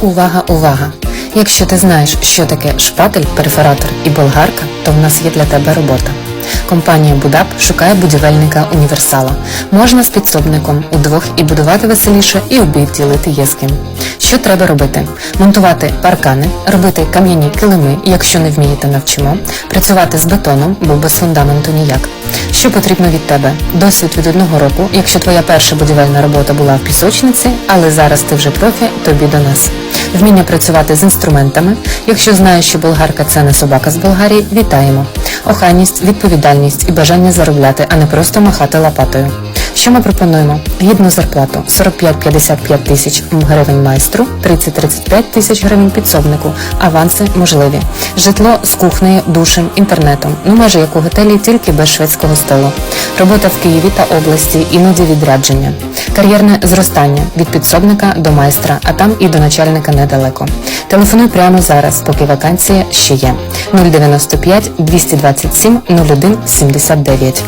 Увага, увага! Якщо ти знаєш, що таке шпатель, перфоратор і болгарка, то в нас є для тебе робота. Компанія Будап шукає будівельника універсала. Можна з підсобником удвох і будувати веселіше, і обід ділити є з ким. Що треба робити? Монтувати паркани, робити кам'яні килими, якщо не вмієте, навчимо, працювати з бетоном, бо без фундаменту ніяк. Що потрібно від тебе? Досвід від одного року, якщо твоя перша будівельна робота була в пісочниці, але зараз ти вже профі, тобі до нас. Вміння працювати з інструментами. Якщо знаєш, що болгарка це не собака з Болгарії, вітаємо. Охайність, відповідальність і бажання заробляти, а не просто махати лопатою. Що ми пропонуємо? Гідну зарплату 45-55 тисяч гривень майстру, 30-35 тисяч гривень підсобнику, аванси можливі. Житло з кухнею, душем, інтернетом, ну майже як у готелі, тільки без шведського столу. Робота в Києві та області, іноді відрядження. Кар'єрне зростання від підсобника до майстра, а там і до начальника недалеко. Телефонуй прямо зараз, поки вакансія ще є. 095 227 01 79.